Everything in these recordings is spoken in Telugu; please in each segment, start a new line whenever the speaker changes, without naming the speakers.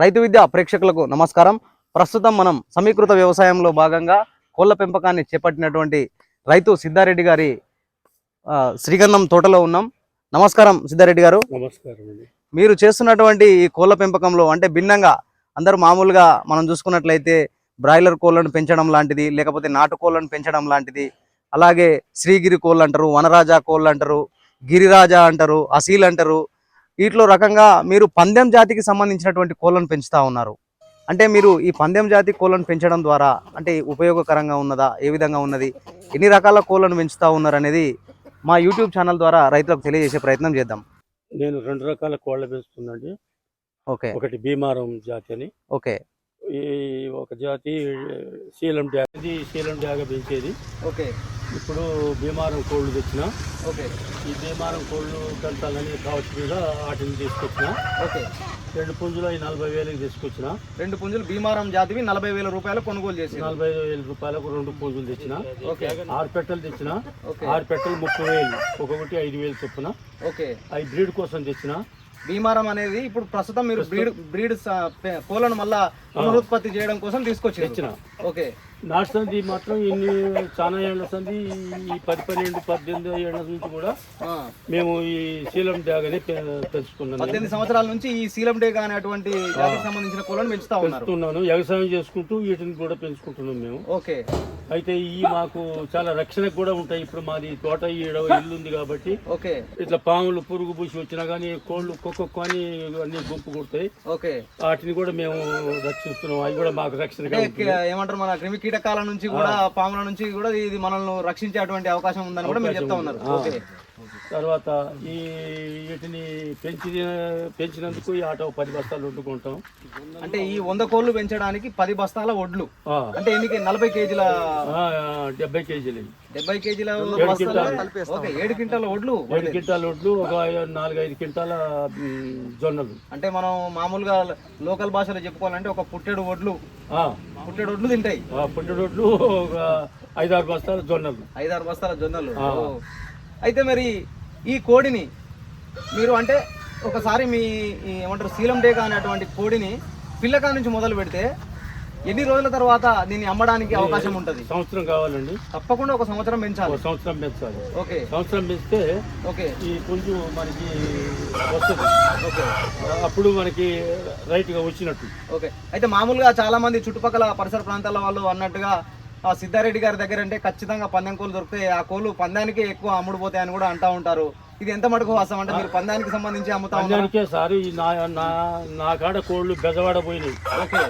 రైతు విద్య ప్రేక్షకులకు నమస్కారం. ప్రస్తుతం మనం సమీకృత వ్యవసాయంలో భాగంగా కోళ్ళ పెంపకాన్ని చేపట్టినటువంటి రైతు సిద్ధారెడ్డి గారి శ్రీగంధం తోటలో ఉన్నాం. నమస్కారం సిద్ధారెడ్డి గారు.
నమస్కారం
మీరు చేస్తున్నటువంటి ఈ కోళ్ళ పెంపకంలో అంటే భిన్నంగా అందరూ మామూలుగా మనం చూసుకున్నట్లయితే బ్రాయిలర్ కోళ్ళను పెంచడం లాంటిది లేకపోతే నాటు కోళ్ళను పెంచడం లాంటిది. అలాగే శ్రీగిరి కోళ్ళు అంటారు వనరాజా కోళ్ళు అంటారు గిరిరాజా అంటారు అసీల్ అంటారు వీటిలో రకంగా మీరు పందెం జాతికి సంబంధించినటువంటి కోళ్ళను పెంచుతా ఉన్నారు. అంటే మీరు ఈ పందెం జాతి కోళ్ళను పెంచడం ద్వారా అంటే ఉపయోగకరంగా ఉన్నదా ఏ విధంగా ఉన్నది ఎన్ని రకాల కోళ్ళను పెంచుతా ఉన్నారు అనేది మా యూట్యూబ్ ఛానల్ ద్వారా రైతులకు తెలియజేసే ప్రయత్నం చేద్దాం.
నేను రెండు రకాల కోళ్ళ పెంచుతున్నాండి.
ఓకే.
ఒకటి భీమారం జాతి అని.
ఓకే.
ఈ ఒక జాతి శీలం డ్యాగ ఇది శీలం డ్యాగ పెంచేది.
ఓకే.
ఇప్పుడు భీమారం కోళ్ళు తెచ్చిన.
ఓకే.
ఈ భీమారం కోళ్ళు పెంచాలని కావచ్చు మీద వాటిని తీసుకొచ్చిన.
ఓకే.
రెండు పుంజులు అవి నలభై వేలకి తీసుకొచ్చిన.
రెండు పుంజులు భీమారం జాతివి నలభై వేల రూపాయలు కొనుగోలు చేసి
నలభై వేల రూపాయలకు రెండు పుంజులు తెచ్చిన.
ఓకే.
ఆరు పెట్టెలు తెచ్చిన.
ఓకే.
ఆరు పెట్టెలు ముప్పై వేలు. ఒక్కొక్కటి ఐదు వేలు చొప్పున.
ఓకే.
అవి బ్రీడ్ కోసం తెచ్చిన.
భీమారం అనేది ఇప్పుడు ప్రస్తుతం మీరు బ్రీడ్ బ్రీడ్ కోళ్ళను మళ్ళా పునరుత్పత్తి చేయడం కోసం తీసుకొచ్చి
తెచ్చిన.
ఓకే.
నాటు సంది మాత్రం ఇన్ని చాలా సంది ఈ పది పన్నెండు పద్దెనిమిది ఏళ్ళ నుంచి కూడా. మేము ఈ శీలం డ్యాగని పె- పెంచుకున్నాను
పద్దెనిమిది సంవత్సరాల నుంచి ఈ సీలం డే అనేటువంటి జాతికి సంబంధించిన కోళ్ళను పెంచుతా
పెంచుతున్నాను. వ్యవసాయం చేసుకుంటూ వీటిని కూడా పెంచుకుంటున్నాం మేము.
ఓకే.
అయితే ఈ మాకు చాలా రక్షణకు కూడా ఉంటాయి. ఇప్పుడు మాది తోట ఈడ ఇల్లు ఉంది కాబట్టి
ఓకే.
ఇట్లా పాములు పురుగు పూసి వచ్చినా కానీ కోళ్ళు కుక్క అని అన్ని గుంపు కొడతాయి.
ఓకే.
వాటిని కూడా మేము రక్షిస్తున్నాం. అవి కూడా మాకు.
కి- ఏమంటారు మన క్రిమి కీటకాల నుంచి కూడా పాముల నుంచి కూడా ఇది మనల్ని రక్షించేటువంటి అవకాశం ఉందని కూడా మీరు చెప్తా ఉన్నారు. ఓకే.
తర్వాత ఈ వీటిని పెంచి పెంచినందుకు ఈ ఆటో పది బస్తాలు వండుకుంటాం.
అంటే ఈ వంద కోళ్ళు పెంచడానికి పది బస్తాల ఒడ్లు.
ఆ,
అంటే ఎన్ని నలభై కేజీల
డెబ్బై కేజీలు.
డెబ్బై కేజీల
ఏడు క్వింటాలు.
ఓకే ఏడు క్వింటాల
క్వింటాల వడ్లు ఒక నాలుగైదు క్వింటాల మ్, జొన్నలు.
అంటే మనం మామూలుగా లోకల్ భాషలో చెప్పుకోవాలంటే ఒక పుట్టెడు ఒడ్లు.
ఆ,
పుట్టెడు ఒడ్లు తింటాయి.
ఆ పుట్టి వడ్లు ఒక ఐదారు బస్తాల జొన్నలు.
ఐదారు బస్తాల జొన్నలు. అయితే మరి ఈ కోడిని మీరు అంటే ఒకసారి మీ ఏమంటారు శీలం డేగా అనేటువంటి కోడిని పిల్లకా నుంచి మొదలు పెడితే ఎన్ని రోజుల తర్వాత దీన్ని అమ్మడానికి అవకాశం ఉంటుంది?
సంవత్సరం కావాలండి.
తప్పకుండా ఒక సంవత్సరం పెంచాలి.
సంవత్సరం పెంచాలి.
ఓకే.
సంవత్సరం పెంచితే
ఓకే.
ఈ పుంజు మనకి వస్తుంది.
ఓకే.
అప్పుడు మనకి రైట్గా వచ్చినట్టు.
ఓకే. అయితే మామూలుగా చాలా మంది చుట్టుపక్కల పరిసర ప్రాంతాల వాళ్ళు అన్నట్టుగా సిద్ధారెడ్డి గారి దగ్గర అంటే ఖచ్చితంగా పందెం కోళ్ళు దొరుకుతాయి. ఆ కోళ్ళు పందానికి ఎక్కువ అమ్ముడుపోతాయి అని కూడా అంటా ఉంటారు. ఇది ఎంత మటుకు వాస్తవం? అంటే మీరు పందానికి సంబంధించి అమ్ముతా ఉన్నారు?
పందానికే సార్ ఈ నా నా నా కాడ కోళ్ళు బెజవాడ పోయినాయి.
ఓకే.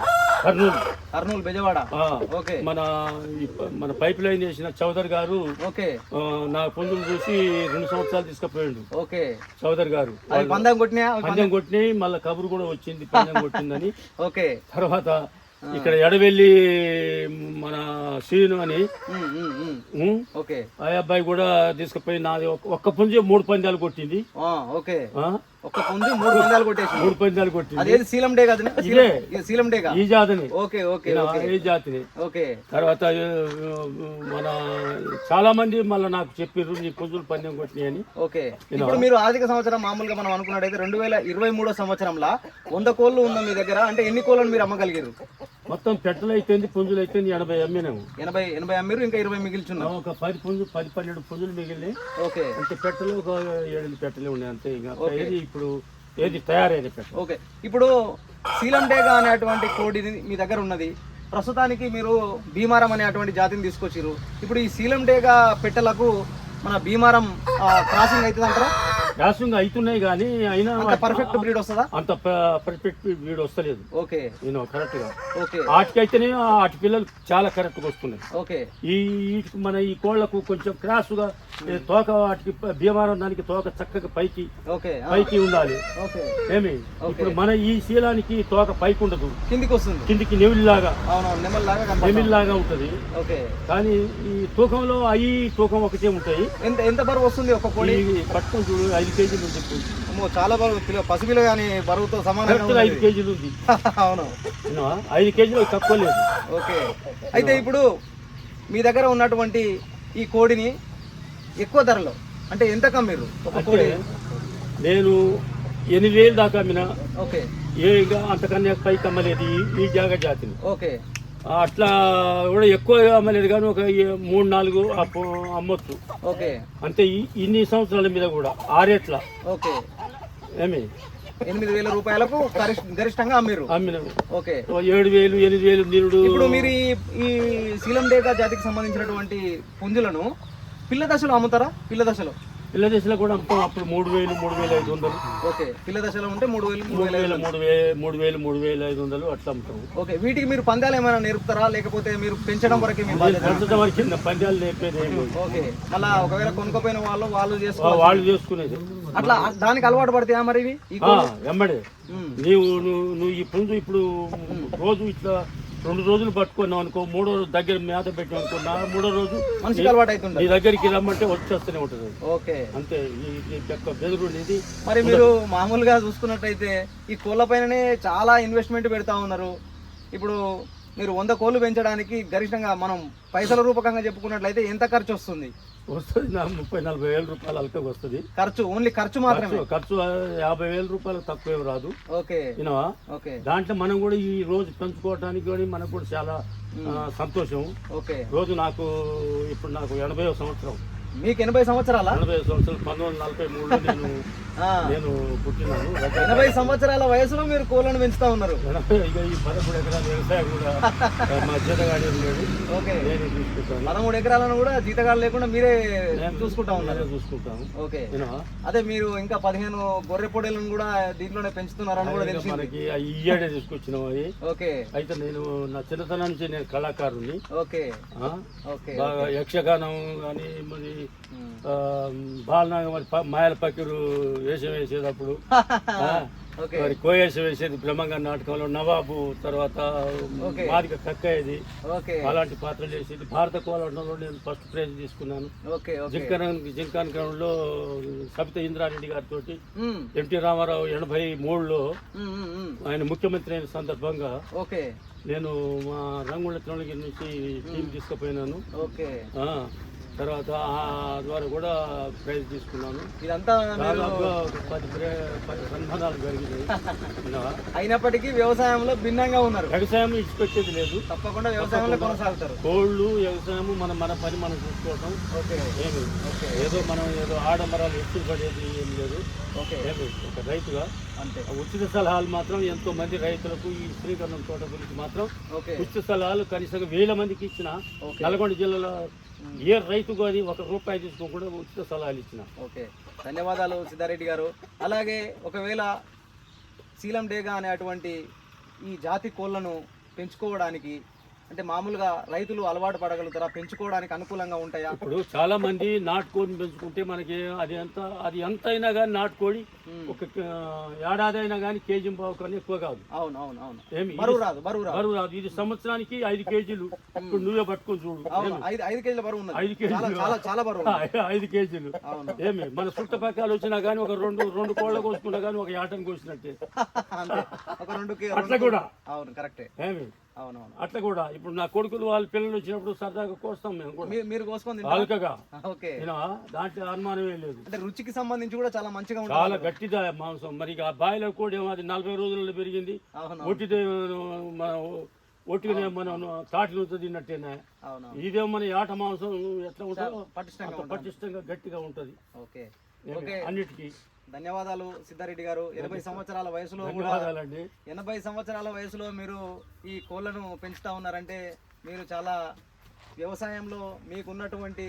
కర్నూలు.
కర్నూలు బెజవాడ.
ఆ,
ఓకే.
మన మన పైప్ లైన్ చేసిన చౌదరి గారు
ఓకే.
ఆ, నా పుంజులు చూసి రెండు సంవత్సరాలు తీసుకుపోయిండు.
ఓకే.
చౌదరి గారు.
పందెం కొట్టినా
పందెం కొట్టినాయి మళ్ళీ కబురు కూడా వచ్చింది పందెం కొట్టిందని.
ఓకే.
తర్వాత ఇక్కడ ఎడవెల్లి మన శ్రీను అని ఆ అబ్బాయి కూడా తీసుకుపోయి నాది ఒక్క- పుంజు మూడు పందాలు కొట్టింది.
ఒక్క పుంజు మూడు పందాలు కొట్టేసి
మూడు పందాలు కొట్టింది.
డే కదా డే
ఈ జాతిని.
ఓకే ఓకే
ఈ జాతిని.
ఓకే.
తర్వాత మన చాలా మంది మళ్ళీ నాకు చెప్పారు నీ పుంజులు పందెం కొట్టినాయి అని.
ఓకే. ఇప్పుడు మీరు ఆర్థిక సంవత్సరం మామూలుగా మనం అనుకున్నట్టయితే రెండు వేల ఇరవై మూడో సంవత్సరంలో వంద కోళ్ళు ఉందా మీ దగ్గర? అంటే ఎన్ని కోళ్ళను మీరు అమ్మగలిగారు
మొత్తం పెట్టలు అయితేంది పుంజులు అయితేంది ఎనభై అమ్మినాము
ఎనభై ఎనభై అమ్మిరు ఇంకా ఇరవై మిగిల్చున్నారు
ఒక పది పుంజు పది పన్నెండు పుంజులు మిగిలినాయి.
ఓకే.
అంటే పెట్టలు ఒక ఏడు పెట్టలే ఉన్నాయి అంతే ఇంకా. ఏది ఇప్పుడు ఏది తయారైన పెట్టలు.
ఓకే. ఇప్పుడు శీలం డేగా అనేటువంటి కోడి మీ దగ్గర ఉన్నది. ప్రస్తుతానికి మీరు భీమారం అనేటువంటి జాతిని తీసుకొచ్చిర్రు. ఇప్పుడు ఈ శీలం డేగా పెట్టలకు మన భీమారం క్రాసింగ్ అవుతుంది అంటారా
వ్యాసంగా అవుతున్నాయి కానీ అయినా
పర్ఫెక్ట్ బ్రీడ్ వస్తుందా?
అంత పర్ఫెక్ట్ వీడు వస్తలేదు.
ఓకే.
నేను కరెక్ట్గా.
ఓకే.
వాటికైతేనే వాటి పిల్లలు చాలా కరెక్ట్గా వస్తున్నాయి.
ఓకే.
ఈ మన ఈ కోళ్ళకు కొంచెం క్రాసుగా ఏ తోక వాటికి భీమారం దానికి తోక చక్కగా పైకి పైకి ఉండాలి.
ఓకే.
ఏమి? ఇప్పుడు మన ఈ శీలానికి తోక పైకి ఉండదు
కిందికి వస్తుంది
కిందికి నెమిలిలాగా
నెమల్లాగా
ఉంటది.
ఓకే.
కానీ ఈ తూకంలో అవి తూకం ఒకటే ఉంటాయి.
ఎంత ఎంత బరువు వస్తుంది ఒక కోడి?
పట్టుకొని చూడు ఐదు కేజీలు.
అమ్మో చాలా బరువు. పిల్ల పసిపిల్ల కానీ బరువుతో
కరెక్ట్గా ఐదు కేజీలు ఉంది.
అవును?
ఐదు కేజీలు తక్కువ లేదు.
ఓకే. అయితే ఇప్పుడు మీ దగ్గర ఉన్నటువంటి ఈ కోడిని ఎక్కువ ధరలో. అంటే ఎంత ఒక కోడి.
నేను ఎనిమిది వేలు దాకా అమ్మిన
ఓకే.
ఏ అంతకన్నా పైకి అమ్మలేదు. ఈ జాగ జాతిని.
ఓకే.
అట్లా కూడా ఎక్కువగా అమ్మలేదు కానీ ఒక మూడు నాలుగు అమ్మొచ్చు.
ఓకే.
అంటే ఈ- ఇన్ని సంవత్సరాల మీద కూడా ఆరేట్ల.
ఓకే.
ఏమి?
ఎనిమిది వేల రూపాయలకు గరిష్- గరిష్టంగా అమ్మిరు
అమ్మినాము
ఓకే.
ఏడు వేలు ఎనిమిది వేలు నిరుడు
ఇప్పుడు మీరు ఈ ఈ శీలం డేగా జాతికి సంబంధించినటువంటి పుంజులను పిల్ల దశలో అమ్ముతారా? పిల్ల దశలో?
పిల్ల దశలో కూడా అమ్ముతాం. అప్పుడు మూడు వేలు మూడు వేలు ఐదు వందలు.
ఓకే. పిల్ల దశలో ఉంటే మూడు వేలు మూడు వేల
మూడు వేలు మూడు వేలు మూడు వేలు ఐదు వందలు అట్లా అమ్ముతాము
ఓకే. వీటికి మీరు పందాలు ఏమైనా నేర్పుతారా? లేకపోతే మీరు పెంచడం వరకే మీ బాధ్యత?
పెంచడం వరకు కింద పందాలు నేర్పేది ఏం లేదు.
ఓకే. మళ్ళా ఒకవేళ కొనుక్కోపోయిన వాళ్ళు వాళ్ళు చేసుకో
వాళ్ళు చేసుకునేది.
అట్లా దానికి అలవాటు పడతాయా మరి ఇవి? ఈ
ఆ, వెంబడే.
ఉమ్.
నీవు నువ్వు నువ్వు ఈ పుంజు ఇప్పుడు రోజు ఇట్లా రెండు రోజులు పట్టుకున్నావు అనుకో మూడో రోజు దగ్గర మేత పెట్టావు అనుకో నా మూడో రోజు
మనిషికి అలవాటు అవుతుండ
నీ దగ్గరికి రమ్మంటే వచ్చేస్తూనే ఉంటుంది.
ఓకే.
అంతే ఈ ఈ యొక్క బెదురు ఇది
మరి మీరు మామూలుగా చూసుకున్నట్టయితే ఈ కోళ్ళ పైననే చాలా ఇన్వెస్ట్మెంట్ పెడతా ఉన్నారు. ఇప్పుడు మీరు వంద కోళ్ళు పెంచడానికి గరిష్టంగా మనం పైసల రూపకంగా చెప్పుకున్నట్లయితే ఎంత ఖర్చు వస్తుంది?
వస్తుంది ముప్పై నలభై వేల రూపాయలు అలకకి వస్తుంది.
ఖర్చు ఓన్లీ ఖర్చు మాత్రమే?
ఖర్చు యాభై వేల రూపాయలు తక్కువ రాదు.
ఓకే.
వినవా?
ఓకే.
దాంట్లో మనం కూడా ఈ రోజు పెంచుకోవడానికి కూడా మనకు కూడా చాలా సంతోషం.
ఓకే.
రోజు నాకు ఇప్పుడు నాకు ఎనభై సంవత్సరం.
మీకు ఎనభై సంవత్సరాల?
ఎనభై సంవత్సరాలు పంతొమ్మిది వందల నలభై మూడులో నేను పుట్టినాను.
ఎనభై సంవత్సరాల వయసులో మీరు కోళ్ళను పెంచుతా ఉన్నారు.
ఈ పదమూడు ఎకరాల వ్యవసాయం కూడా మా జీతగాడి లేడు.
ఓకే.
నేను చూసుకుంటాను.
పదమూడు ఎకరాలను కూడా జీతగాలు లేకుండా మీరే చూసుకుంటా ఉన్నారు.
నేనే చూసుకుంటాను.
ఓకే. అదే మీరు ఇంకా పదిహేను గొర్రె పొడేలను కూడా దీంట్లోనే పెంచుతున్నారని కూడా
ఇక
తెలిసింది.
మనకి ఇయ్యాడే తీసుకొచ్చినాం అవి.
ఓకే.
అయితే నేను నా చిన్నతనం నుంచి నేను కళాకారుని
ఓకే? ఓకే
బాగా యక్షగానం కానీ మరి
ఉమ్.
ఆ, బాలనాగ మరి ప- మాయల పక్కిరు వేషం వేసేటప్పుడు. మరి కోయేషం వేసేది బ్రహ్మంగా నాటకంలో నవాబు తర్వాత. మాదిక కక్కయ్యది. అలాంటి పాత్రలు వేసేది. భారత కోలాటంలో నేను ఫస్ట్ ప్రైజ్ తీసుకున్నాను. జింకన జింకాన్ గ్రౌండ్లో సబిత ఇంద్రారెడ్డి గారితో ఎన్టీ రామారావు ఎనభై మూడులో. ఆయన ముఖ్యమంత్రి అయిన సందర్భంగా నేను మా రంగుల తిరుణగిరి నుంచి టీం తీసుకుపోయినాను. తర్వాత ఆ ద్వారా కూడా ప్రైజ్ తీసుకున్నాను.
ఇదంతా
పది పది సన్మానాలు జరిగినాయి?
అయినప్పటికీ వ్యవసాయంలో భిన్నంగా ఉన్నారు.
వ్యవసాయం ఇచ్చిపెట్టేది లేదు.
తప్పకుండా వ్యవసాయంలో కొనసాగుతారు.
కోళ్ళు వ్యవసాయం మన మన పని మనం చూసుకోవటం
ఓకే.
ఏమి?
ఓకే.
ఏదో మనం ఏదో ఆడంబరాలు ఎక్కువ పడేది ఏం లేదు. ఒక రైతుగా
అంతే.
ఆ ఉచిత సలహాలు మాత్రం ఎంతో మంది రైతులకు ఈ శ్రీకరణం తోట గురించి మాత్రం
ఓకే.
ఉచిత సలహాలు కనీసం వేల మందికి ఇచ్చిన. నల్గొండ జిల్లాలో ఏ రైతు కానీ ఒక రూపాయి తీసుకోకుండా ఉచిత సలహాలు ఇచ్చిన.
ఓకే. ధన్యవాదాలు సిద్ధారెడ్డి గారు. అలాగే ఒకవేళ సీలం డేగా అనే అటువంటి ఈ జాతి కోళ్ళను పెంచుకోవడానికి అంటే మామూలుగా రైతులు అలవాటు పడగలుగుతారా? పెంచుకోవడానికి అనుకూలంగా ఉంటాయా?
ఇప్పుడు చాలా మంది నాటుకోడిని పెంచుకుంటే మనకి అది ఎంత అది ఎంత అయినా కానీ నాటుకోడి. ఒక ఏడాది అయినా కానీ కేజీ బావు కన్నా ఎక్కువ కాదు.
అవును అవును అవును
ఏమి?
బరువు రాదు బరువు రాదు.
బరువు రాదు. ఇది సంవత్సరానికి ఐదు కేజీలు ఇప్పుడు నువ్వే పట్టుకొని చూడు.
అవును ఐదు ఐదు కేజీల బరువు ఉన్నది.
ఐదు కేజీలు.
చాలా చాలా బరువు.
ఐదు కేజీలు.
అవును.
ఏమి? మన చుట్టపక్కల వచ్చినా కానీ ఒక రెండు రెండు కోళ్ళ కోసుకున్నా కానీ ఒక యాటను కోసినట్టే. అట్లా కూడా.
అవును కరెక్టే.
ఏమి?
అవునవును.
అట్లా కూడా. ఇప్పుడు నా కొడుకులు వాళ్ళ పిల్లలు వచ్చినప్పుడు సరదాగా కోస్తాం మేము కూడా.
మీరు మీరు కోసుకొని తింటారా?
అల్కగా
ఓకే?
దాంట్లో అనుమానమే లేదు.
అంటే రుచికి సంబంధించి కూడా చాలా మంచిగా ఉంటుంది
చాలా గట్టిదా మాంసం. మరి ఇక ఆ బాయిలర్ కూడా ఏమో అది నలభై రోజుల్లో పెరిగింది.
అవును
ఒట్టిదే మన ఒట్టిగానే మనం తాటి నుంచి తిన్నట్టేనా?
అవును
ఇదేమో మన ఆట మాంసం ఎట్లా ఉంటుందో
పటిష్టంగా
అంత
ఉంటుంది
పటిష్టంగా గట్టిగా ఉంటది?
ఓకే.
అన్నిటికీ.
ధన్యవాదాలు సిద్ధారెడ్డి గారు. ఎనభై సంవత్సరాల వయసులో కూడా ఎనభై సంవత్సరాల వయసులో మీరు ఈ కోళ్ళను పెంచుతా ఉన్నారంటే మీరు చాలా వ్యవసాయంలో మీకున్నటువంటి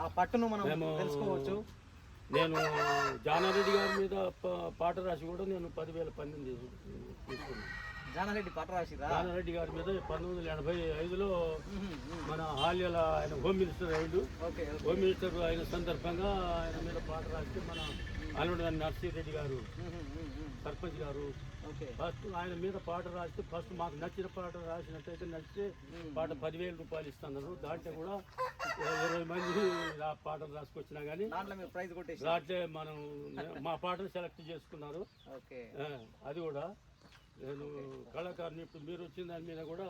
ఆ పట్టును మనం తెలుసుకోవచ్చు.
నేను జానారెడ్డి గారి మీద పాట రాసి కూడా నేను పదివేల పన్నెండు తీసుకున్నాను.
జానారెడ్డి పట్ట రాసిరా?
జానారెడ్డి గారి మీద పంతొమ్మిది వందల ఎనభై ఐదులో మన హాల్యల ఆయన హోమ్ మినిస్టర్ అయ్యిండు.
ఓకే.
హోమ్ మినిస్టర్ అయిన సందర్భంగా ఆయన మీద పాట రాస్తే మన అల్లుడు నర్సిరెడ్డి గారు సర్పంచ్ గారు.
ఓకే.
ఫస్ట్ ఆయన మీద పాట రాస్తే ఫస్ట్ మాకు నచ్చిన పాట రాసినట్టయితే నచ్చితే పాట పదివేల రూపాయలు ఇస్తున్నారు. దాంట్లో కూడా ఇరవై మంది ఆ పాటలు రాసుకొచ్చినా కానీ
దాంట్లో
మనం మా పాటను సెలెక్ట్ చేసుకున్నారు. అది కూడా నేను కళాకారుని ఇప్పుడు మీరు వచ్చిన దాని మీద కూడా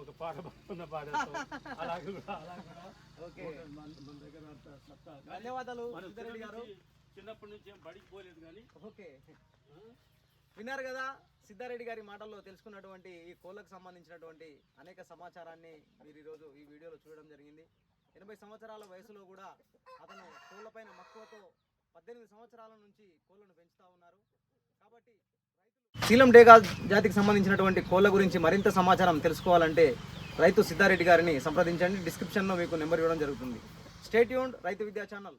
ఒక పాట పాడుతున్న పాడేస్తాం అలాగే కూడా అలాగే మన దగ్గర
ధన్యవాదాలు
చిన్నప్పటి నుంచి ఏం బడికి పోలేదు కానీ.
ఓకే. విన్నారు కదా సిద్ధారెడ్డి గారి మాటల్లో తెలుసుకున్నటువంటి ఈ కోళ్ళకు సంబంధించినటువంటి అనేక సమాచారాన్ని మీరు ఈరోజు ఈ వీడియోలో చూడడం జరిగింది. ఎనభై సంవత్సరాల వయసులో కూడా అతను కోళ్ళపైన మక్కువతో పద్దెనిమిది సంవత్సరాల నుంచి కోళ్ళను పెంచుతా ఉన్నారు. కాబట్టి శీలం డేగా జాతికి సంబంధించినటువంటి కోళ్ళ గురించి మరింత సమాచారం తెలుసుకోవాలంటే రైతు సిద్ధారెడ్డి గారిని సంప్రదించండి. డిస్క్రిప్షన్లో మీకు నెంబర్ ఇవ్వడం జరుగుతుంది. స్టేట్యూన్ రైతు విద్యా ఛానల్.